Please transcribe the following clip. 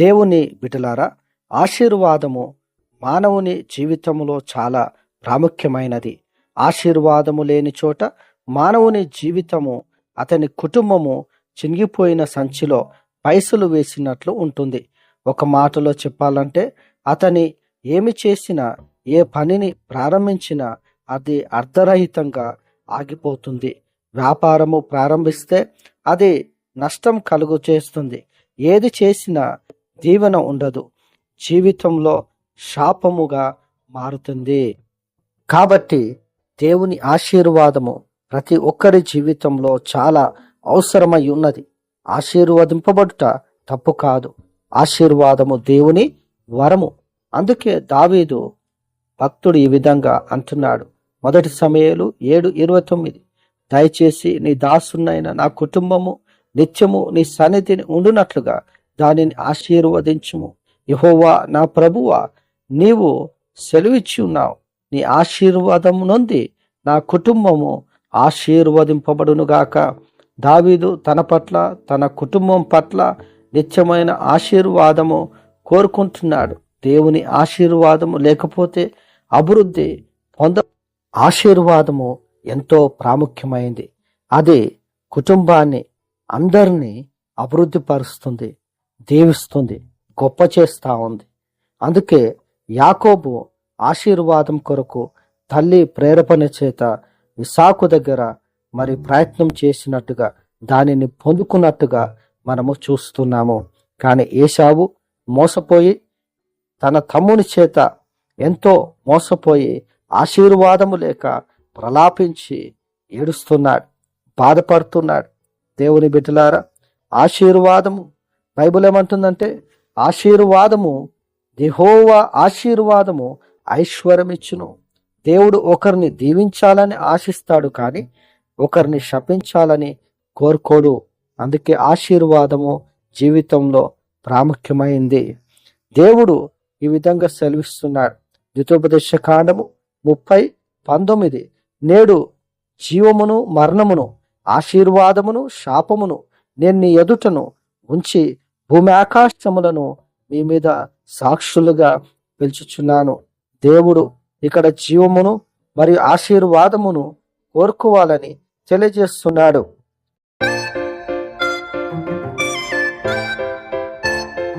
దేవుని బిటలారా ఆశీర్వాదము మానవుని జీవితంలో చాలా ప్రాముఖ్యమైనది. ఆశీర్వాదము లేని చోట మానవుని జీవితము అతని కుటుంబము చినిగిపోయిన సంచిలో పైసలు వేసినట్లు ఉంటుంది. ఒక మాటలో చెప్పాలంటే అతని ఏమి చేసినా ఏ పనిని ప్రారంభించినా అది అర్ధరహితంగా ఆగిపోతుంది. వ్యాపారము ప్రారంభిస్తే అది నష్టం కలుగు చేస్తుంది. ఏది చేసినా దీవెన ఉండదు. జీవితంలో శాపముగా మారుతుంది. కాబట్టి దేవుని ఆశీర్వాదము ప్రతి ఒక్కరి జీవితంలో చాలా అవసరమై ఉన్నది. ఆశీర్వదింపబడుట తప్పు కాదు. ఆశీర్వాదము దేవుని వరము. అందుకే దావీదు భక్తుడు ఈ విధంగా అంటున్నాడు. మొదటి సమయాలు ఏడు ఇరవై తొమ్మిది. దయచేసి నీ దాసునైన నా కుటుంబము నిత్యము నీ సన్నిధిని ఉండునట్లుగా దానిని ఆశీర్వదించుము. యహోవా నా ప్రభువ నీవు సెలవిచ్చి ఉన్నావు. నీ ఆశీర్వాదము నొంది నా కుటుంబము ఆశీర్వదింపబడునుగాక దావీదు తన పట్ల తన కుటుంబం పట్ల నిత్యమైన ఆశీర్వాదము కోరుకుంటున్నాడు. దేవుని ఆశీర్వాదము లేకపోతే అభివృద్ధి పొంద ఆశీర్వాదము ఎంతో ప్రాముఖ్యమైంది. అది కుటుంబాన్ని అందరినీ అభివృద్ధి పరుస్తుంది దీవిస్తుంది గొప్ప చేస్తూ ఉంది. అందుకే యాకోబు ఆశీర్వాదం కొరకు తల్లి ప్రేరేపణ చేత ఇసాకు దగ్గర మరి ప్రయత్నం చేసినట్టుగా దానిని పొందుకున్నట్టుగా మనము చూస్తున్నాము. కానీ ఏషావు మోసపోయి తన తమ్ముని చేత ఎంతో మోసపోయి ఆశీర్వాదము లేక ప్రలాపించి ఏడుస్తున్నాడు బాధపడుతున్నాడు. దేవుని బిడ్డలారా ఆశీర్వాదము బైబుల్ ఏమంటుందంటే ఆశీర్వాదము దిహోవా ఆశీర్వాదము ఐశ్వర్యమిచ్చును. దేవుడు ఒకరిని దీవించాలని ఆశిస్తాడు కానీ ఒకరిని శపించాలని కోరుకోడు. అందుకే ఆశీర్వాదము జీవితంలో ప్రాముఖ్యమైంది. దేవుడు ఈ విధంగా సెలవిస్తున్నాడు. ద్వితోపదేశ కాండము ముప్పై పంతొమ్మిది. నేడు జీవమును మరణమును ఆశీర్వాదమును శాపమును నేను నీ ఎదుటను ఉంచి భూమి ఆకాశములను మీ మీద సాక్షులుగా పిలుచుచున్నాను. దేవుడు ఇక్కడ జీవమును మరియు ఆశీర్వాదమును కోరుకోవాలని తెలియజేస్తున్నాడు.